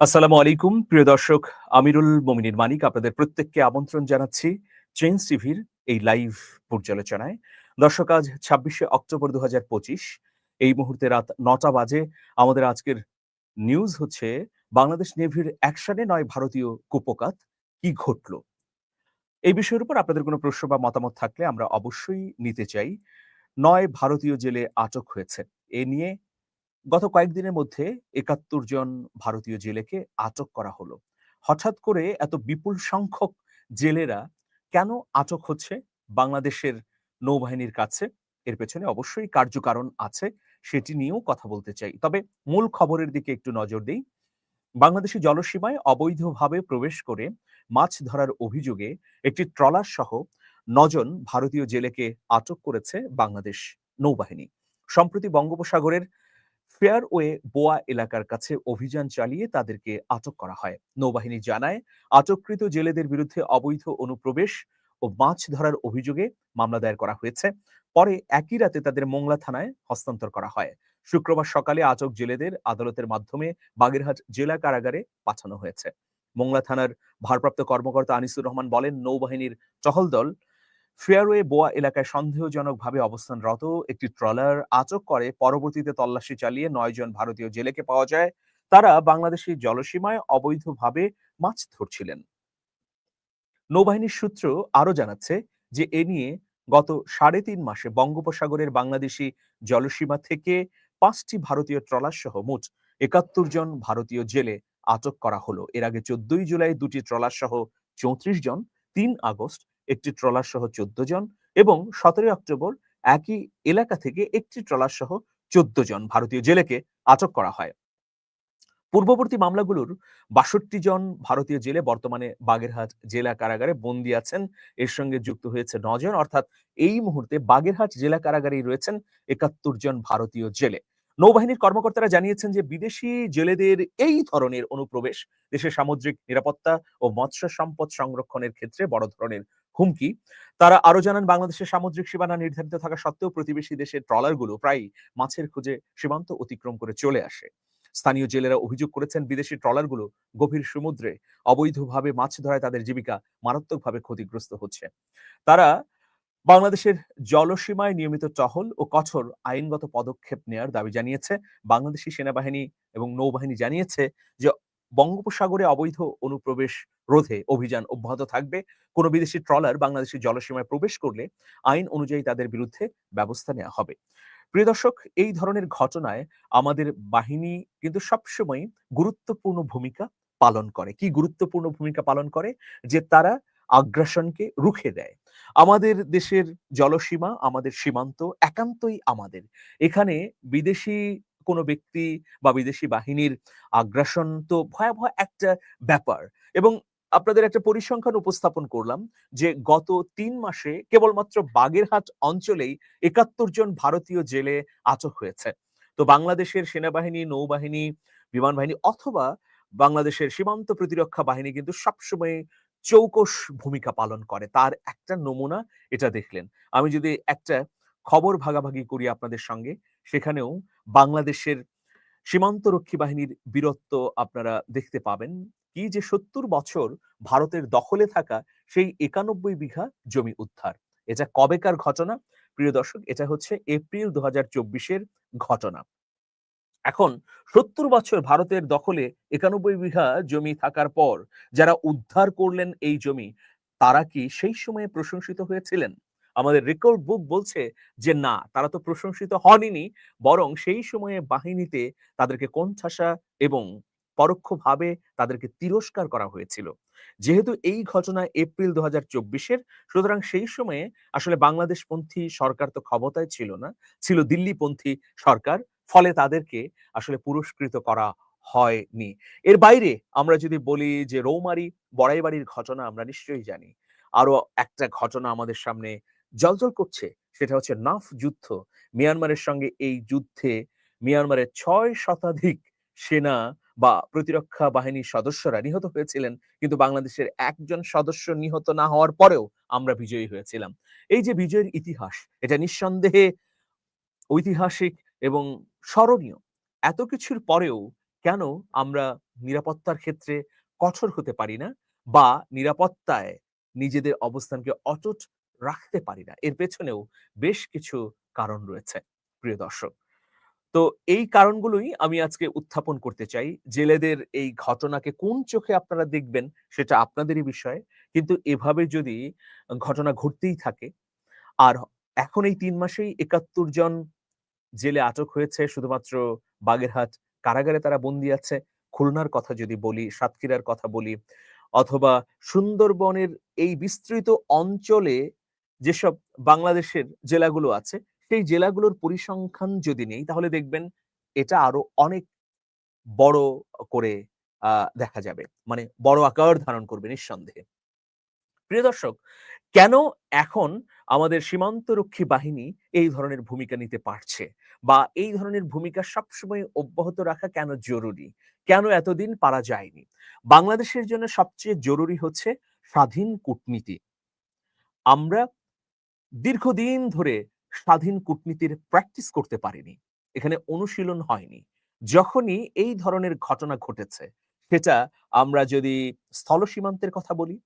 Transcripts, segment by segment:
আসসালামু আলাইকুম, প্রিয় দর্শক, আমিরুল মমিনের মানিক আপনাদের প্রত্যেককে আমন্ত্রণ জানাচ্ছি চেঞ্জ টিভির এই লাইভ পর্যালোচনায়। দর্শক, আজ ছাব্বিশে অক্টোবর দুহাজার পঁচিশ, এই মুহূর্তে রাত নটা বাজে। আমাদের আজকের নিউজ হচ্ছে বাংলাদেশ নেভির অ্যাকশনে নয় ভারতীয় কুপকাত কি ঘটল? এই বিষয়ের উপর আপনাদের কোনো প্রশ্ন বা মতামত থাকলে আমরা অবশ্যই নিতে চাই। নয় ভারতীয় জেলে আটক হয়েছে। এ নিয়ে গত কয়েকদিনের মধ্যে একাত্তর জন ভারতীয় জেলেকে আটক করা হলো। হঠাৎ করে এত বিপুল সংখ্যক জেলেরা কেন আটক হচ্ছে? বাংলাদেশের নৌবাহিনীর কাছে। এর পেছনে অবশ্যই কার্যকারণ আছে, সেটি নিয়েও কথা বলতে চাই। তবে মূল খবরের দিকে একটু নজর দেই। বাংলাদেশি জলসীমায় অবৈধভাবে প্রবেশ করে মাছ ধরার অভিযোগে একটি ট্রলার সহ নজন ভারতীয় জেলেকে আটক করেছে বাংলাদেশ নৌবাহিনী। সম্প্রতি বঙ্গোপসাগরের ফেয়ারওয়ে বোয়া এলাকার কাছে অভিযান চালিয়ে তাদেরকে আটক করা হয়। নৌবাহিনী জানায়, আটককৃত জেলেদের বিরুদ্ধে অবৈধ অনুপ্রবেশ ও মাছ ধরার অভিযোগে মামলা দায়ের করা হয়েছে। পরে একই রাতে তাদের মোংলা থানায় হস্তান্তর করা হয়। শুক্রবার সকালে আটক জেলেদের আদালতের মাধ্যমে বাগেরহাট জেলা কারাগারে পাঠানো হয়েছে। মোংলা থানার ভারপ্রাপ্ত কর্মকর্তা আনিসুর রহমান বলেন, নৌবাহিনীর টহল দল ফেয়ারওয়ে বোয়া এলাকায় সন্দেহজনকভাবে অবস্থানরত একটি ট্রলার আটক করে। পরবর্তীতে তল্লাশি চালিয়ে নয় জন ভারতীয় জেলেকে পাওয়া যায়। তারা বাংলাদেশের জলসীমায় অবৈধভাবে মাছ ধরছিলেন। নৌবাহিনীর সূত্র আরও জানাচ্ছে যে, এ নিয়ে গত সাড়ে তিন মাসে বঙ্গোপসাগরের বাংলাদেশি জলসীমা থেকে পাঁচটি ভারতীয় ট্রলার সহ মোট একাত্তর জন ভারতীয় জেলে আটক করা হলো। এর আগে চোদ্দই জুলাই দুটি ট্রলার সহ চৌত্রিশ জন, তিন আগস্ট একটি ট্রলার সহ চোদ্দ জন এবং সতেরোই অক্টোবর একই এলাকা থেকে একটি ট্রলার সহ চোদ্দ জন ভারতীয় জেলেকে আটক করা হয়। পূর্ববর্তী মামলাগুলোর বাষট্টি জন ভারতীয় জেলে বর্তমানে বাগেরহাট জেলা কারাগারে বন্দী আছেন। এর সঙ্গে যুক্ত হয়েছে নজন অর্থাৎ এই মুহূর্তে বাগেরহাট জেলা কারাগারেই রয়েছেন একাত্তর জন ভারতীয় জেলে। নৌবাহিনীর কর্মকর্তারা জানিয়েছেন যে বিদেশি জেলেদের এই ধরনের অনুপ্রবেশ দেশের সামুদ্রিক নিরাপত্তা ও মৎস্য সম্পদ সংরক্ষণের ক্ষেত্রে বড় ধরনের হুমকি। তারা আরও জানান, বাংলাদেশের সামুদ্রিক সীমানা নির্ধারিত থাকা সত্ত্বেও প্রতিবেশী দেশের ট্রলারগুলো প্রায় মাছের খুঁজে সীমান্ত অতিক্রম করে চলে আসে। স্থানীয় জেলেরা অভিযোগ করেছেন, বিদেশি ট্রলারগুলো গভীর সমুদ্রে অবৈধভাবে মাছ ধরায় তাদের জীবিকা মারাত্মকভাবে ক্ষতিগ্রস্ত হচ্ছে। তারা বাংলাদেশের জলসীমায় নিয়মিত টহল ও কঠোর আইনগত পদক্ষেপ নেয়ার দাবি জানিয়েছে। বাংলাদেশি সেনাবাহিনী এবং নৌবাহিনী জানিয়েছে যে বঙ্গোপসাগরে অবৈধ অনুপ্রবেশ রোধে অভিযান অব্যাহত থাকবে। কোনো বিদেশি ট্রলার বাংলাদেশের জলসীমায় প্রবেশ করলে আইন অনুযায়ী তাদের বিরুদ্ধে ব্যবস্থা নেওয়া হবে। প্রিয় দর্শক, এই ধরনের ঘটনায় আমাদের বাহিনী কিন্তু সবসময় গুরুত্বপূর্ণ ভূমিকা পালন করে। কি গুরুত্বপূর্ণ ভূমিকা পালন করে? যে তারা আগ্রাসনকে রুখে দেয়। আমাদের দেশের জলসীমা, আমাদের সীমান্ত একান্তই আমাদের। এখানে বিদেশি কোনো ব্যক্তি বা বিদেশি বাহিনীর আগ্রাসন তো ভয়াবহ একটা ব্যাপার। এবং আপনাদের একটা পরিসংখ্যান উপস্থাপন করলাম যে গত তিন মাসে কেবলমাত্র বাগেরহাট অঞ্চলেই একাত্তর জন ভারতীয় জেলে আটক হয়েছে। তো বাংলাদেশের সেনাবাহিনী, নৌবাহিনী, বিমান বাহিনী অথবা বাংলাদেশের সীমান্ত প্রতিরক্ষা বাহিনী কিন্তু সবসময় চৌকস ভূমিকা পালন করে। তার একটা নমুনা এটা দেখলেন। আমি যদি একটা খবর ভাগাভাগি করি আপনাদের সঙ্গে সেখানেও বাংলাদেশের সীমান্তরক্ষী বাহিনীর বীরত্ব আপনারা দেখতে পাবেন। কি যে সত্তর বছর ভারতের দখলে থাকা সেই একানব্বই বিঘা জমি উদ্ধার। এটা কবেকার ঘটনা? প্রিয় দর্শক, এটা হচ্ছে এপ্রিল দু হাজার ঘটনা। এখন সত্তর বছর ভারতের দখলে একানব্বই বিঘা জমি থাকার পর যারা উদ্ধার করলেন এই জমি, তারা কি সেই সময়ে প্রশংসিত হয়েছিলেন? আমাদের রেকর্ড বুক বলছে যে, না, তারা তো প্রশংসিত হননি, বরং সেই সময়ে বাহিনীতে তাদেরকে কোণঠাসা এবং পরোক্ষভাবে তাদেরকে তিরস্কার করা হয়েছিল। যেহেতু এই ঘটনা এপ্রিল দু হাজার চব্বিশের, সুতরাং সেই সময়ে আসলে বাংলাদেশপন্থী সরকার তো ক্ষমতায় ছিল না, ছিল দিল্লিপন্থী সরকার, ফলে তাদেরকে আসলে পুরস্কৃত করা হয়নি। এর বাইরে আমরা যদি বলি যে, রৌমারি বড়াইবাড়ির ঘটনা আমরা নিশ্চয়ই জানি। আরও একটা ঘটনা আমাদের সামনে জলজল করছে, সেটা হচ্ছে নাফ যুদ্ধ। মিয়ানমারের সঙ্গে এই যুদ্ধে মিয়ানমারের ছয় শতাধিক সেনা বা প্রতিরক্ষা বাহিনীর সদস্যরা নিহত হয়েছিলেন, কিন্তু বাংলাদেশের একজন সদস্য নিহত না হওয়ার পরেও আমরা বিজয়ী হয়েছিলাম। এই যে বিজয়ের ইতিহাস, এটা নিঃসন্দেহে ঐতিহাসিক এবং স্মরণীয়। এত কিছুর পরেও কেন আমরা নিরাপত্তার ক্ষেত্রে কঠোর হতে পারি না? বা নিরাপত্তায় নিজেদের অবস্থানকে অটুট রাখতে পারি না। এর পেছনেও বেশ কিছু কারণ রয়েছে, প্রিয় দর্শক। তো এই কারণগুলোই আমি আজকে উত্থাপন করতে চাই। জেলেদের এই ঘটনাকে কোন চোখে আপনারা দেখবেন সেটা আপনাদেরই বিষয়। কিন্তু এভাবে যদি ঘটনা ঘটতেই থাকে, আর এখন এই তিন মাসেই একাত্তর জন জেলে আটক হয়েছে, শুধুমাত্র বাগেরহাট কারাগারে তারা বন্দি আছে, খুলনার কথা যদি বলি, সাতক্ষীরার কথা বলি, অথবা সুন্দরবনের এই বিস্তৃত অঞ্চলে যেসব বাংলাদেশের জেলাগুলো আছে, সেই জেলাগুলোর পরিসংখ্যান যদি নেই, তাহলে দেখবেন এটা আরও অনেক বড় করে দেখা যাবে। মানে বড় আকার ধারণ করবে নিঃসন্দেহে। প্রিয় দর্শক, কেন এখন আমাদের সীমান্তরক্ষী বাহিনী এই ধরনের ভূমিকা নিতে পারছে? বা এই ধরনের ভূমিকা সবসময় অব্যাহত রাখা কেন জরুরি? কেন এতদিন পারা যায়নি? বাংলাদেশের জন্য সবচেয়ে জরুরি হচ্ছে স্বাধীন কূটনীতি। আমরা দীর্ঘদিন ধরে স্বাধীন কূটনীতির প্র্যাকটিস করতে পারিনি। এখানে অনুশীলন হয়নি। যখনই এই ধরনের ঘটনা ঘটেছে, সেটা আমরা যদি স্থল সীমান্তের কথা বলি,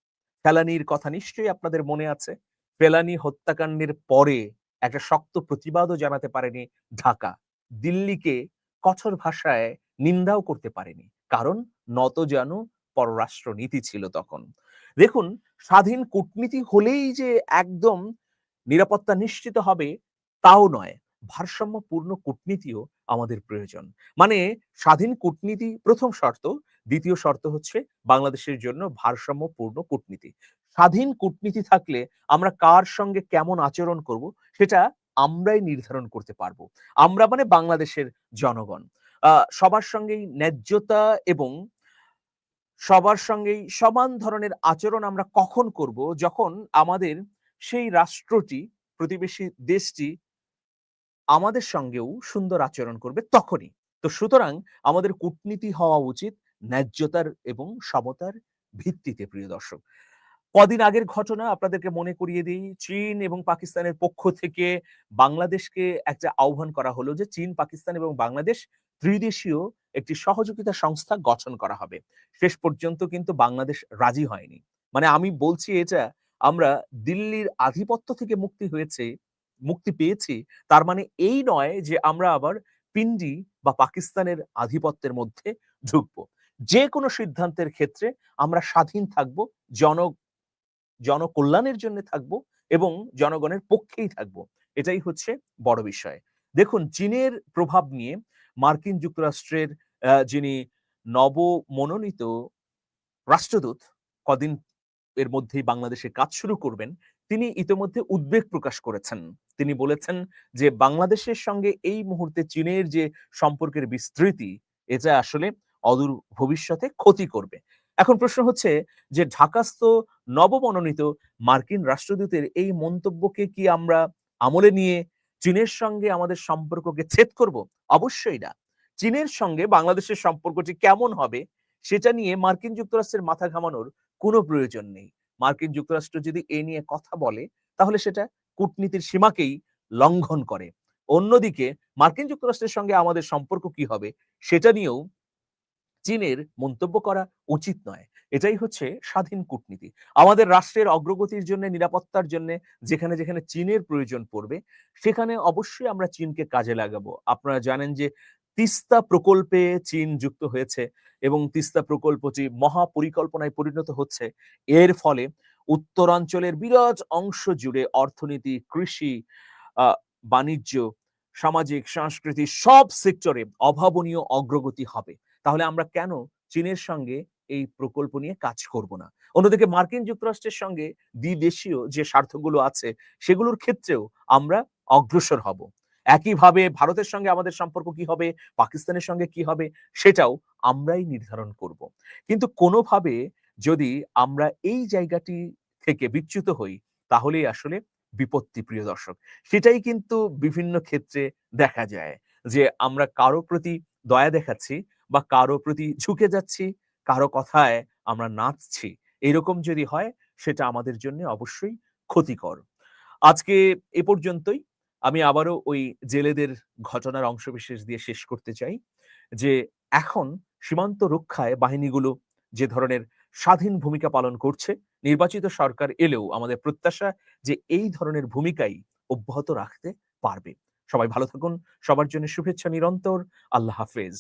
ফেলানির কথা নিশ্চয়ই আপনাদের মনে আছে। ফেলানি হত্যাকাণ্ডের পরে একটা শক্ত প্রতিবাদও জানাতে পারেনি ঢাকা। দিল্লিকে কঠোর ভাষায় নিন্দাও করতে পারেনি, কারণ নত যেন পররাষ্ট্র নীতি ছিল তখন। দেখুন, স্বাধীন কূটনীতি হলেই যে একদম নিরাপত্তা নিশ্চিত হবে তাও নয়, ভারসাম্যপূর্ণ কূটনীতিও আমাদের প্রয়োজন। মানে স্বাধীন কূটনীতি প্রথম শর্ত, দ্বিতীয় শর্ত হচ্ছে বাংলাদেশের জন্য ভারসাম্যপূর্ণ কূটনীতি। স্বাধীন কূটনীতি থাকলে আমরা কার সঙ্গে কেমন আচরণ করব, সেটা আমরাই নির্ধারণ করতে পারব। আমরা মানে বাংলাদেশের জনগণ। সবার সঙ্গেই ন্যায্যতা এবং সবার সঙ্গেই সমান ধরনের আচরণ আমরা কখন করব, যখন আমাদের সেই রাষ্ট্রটি, প্রতিবেশী দেশটি আমাদের সঙ্গেও সুন্দর আচরণ করবে তখনই। তো সুতরাং আমাদের কূটনীতি হওয়া উচিত ন্যায্যতার এবং সমতার ভিত্তিতে, প্রিয় দর্শক। কদিন আগের ঘটনা আপনাদেরকে মনে করিয়ে দিই। চীন এবং পাকিস্তানের পক্ষ থেকে বাংলাদেশকে একটা আহ্বান করা হলো যে চীন, পাকিস্তান এবং বাংলাদেশ ত্রিদেশীয় একটি সহযোগিতা সংস্থা গঠন করা হবে। শেষ পর্যন্ত কিন্তু বাংলাদেশ রাজি হয়নি। মানে আমি বলছি এটা আমরা দিল্লির আধিপত্য থেকে মুক্তি হয়েছে, মুক্তি পেয়েছি, তার মানে এই নয় যে আমরা আবার পিন্ডি বা পাকিস্তানের আধিপত্যের মধ্যে ঢুকবো। যে কোনো সিদ্ধান্তের ক্ষেত্রে আমরা স্বাধীন থাকব জন জনকল্যাণের জন্য থাকব এবং জনগণের পক্ষেই থাকব। এটাই হচ্ছে বড় বিষয়। দেখুন, চীনের প্রভাব নিয়ে মার্কিন যুক্তরাষ্ট্রের যিনি নবমনোনীত রাষ্ট্রদূত কদিন এর মধ্যেই বাংলাদেশে কাজ শুরু করবেন, তিনি ইতিমধ্যে উদ্বেগ প্রকাশ করেছেন। তিনি বলেছেন যে, বাংলাদেশের সঙ্গে এই মুহূর্তে চীনের যে সম্পর্কের বিস্তৃতি, এটা আসলে অদূর ভবিষ্যতে ক্ষতি করবে। এখন প্রশ্ন হচ্ছে যে, ঢাকাস্থ নবমনোনীত মার্কিন রাষ্ট্রদূতের এই মন্তব্যকে কি আমরা আমলে নিয়ে চীনের সঙ্গে আমাদের সম্পর্ককে ছেদ করব? অবশ্যই না। চীনের সঙ্গে বাংলাদেশের সম্পর্কটি কেমন হবে, সেটা নিয়ে মার্কিন যুক্তরাষ্ট্রের মাথা ঘামানোর কোনো প্রয়োজন নেই। মার্কিন যুক্তরাষ্ট্র যদি এ নিয়ে কথা বলে, তাহলে সেটা কূটনীতির সীমাকেই লঙ্ঘন করে। অন্যদিকে, মার্কিন যুক্তরাষ্ট্রের সঙ্গে আমাদের সম্পর্ক কি হবে, সেটা নিয়েও চীনের মন্তব্য করা উচিত নয়। এটাই হচ্ছে স্বাধীন কূটনীতি। আমাদের রাষ্ট্রের অগ্রগতির জন্য, নিরাপত্তার জন্য, যেখানে যেখানে চীনের প্রয়োজন পড়বে, সেখানে অবশ্যই আমরা চীনকে কাজে লাগাবো। আপনারা জানেন যে তিস্তা প্রকল্পে চীন যুক্ত হয়েছে এবং তিস্তা প্রকল্পটি মহা পরিকল্পনায় পরিণত হচ্ছে, এর ফলে উত্তরাঞ্চলের বিরাট অংশ জুড়ে অর্থনীতি, কৃষি বাণিজ্য, সামাজিক সংস্কৃতি সব সেক্টরে অভাবনীয় অগ্রগতি হবে। তাহলে আমরা কেন চীনের সঙ্গে এই প্রকল্প নিয়ে কাজ করব না? অন্যদিকে মার্কিন যুক্তরাষ্ট্রের সঙ্গে দ্বিদেশীয় যে স্বার্থগুলো আছে, সেগুলোর ক্ষেত্রেও আমরা অগ্রসর হব। একইভাবে ভারতের সঙ্গে আমাদের সম্পর্ক কি হবে? পাকিস্তানের সঙ্গে কি হবে? সেটাও আমরাই নির্ধারণ করব। কিন্তু কোনোভাবে যদি আমরা এই জায়গাটি থেকে বিচ্যুত হই তাহলেই আসলে বিপত্তি, প্রিয় দর্শক। সেটাই কিন্তু বিভিন্ন ক্ষেত্রে দেখা যায় যে আমরা কারও প্রতি দয়া দেখাচ্ছি বা কারও প্রতি ঝুঁকে যাচ্ছি, কারও কথায় আমরা নাচছি। এরকম যদি হয়, সেটা আমাদের জন্য অবশ্যই ক্ষতিকর। আজকে এ পর্যন্তই। আমি আবারও ওই জেলেদের ঘটনার অংশবিশেষ দিয়ে শেষ করতে চাই। যে এখন সীমান্ত রক্ষায় বাহিনীগুলো যে ধরনের স্বাধীন ভূমিকা পালন করছে, নির্বাচিত সরকার এলেও আমাদের প্রত্যাশা যে এই ধরনের ভূমিকাই অব্যাহত রাখতে পারবে। সবাই ভালো থাকুন, সবার জন্য শুভেচ্ছা নিরন্তর, আল্লাহ হাফেজ।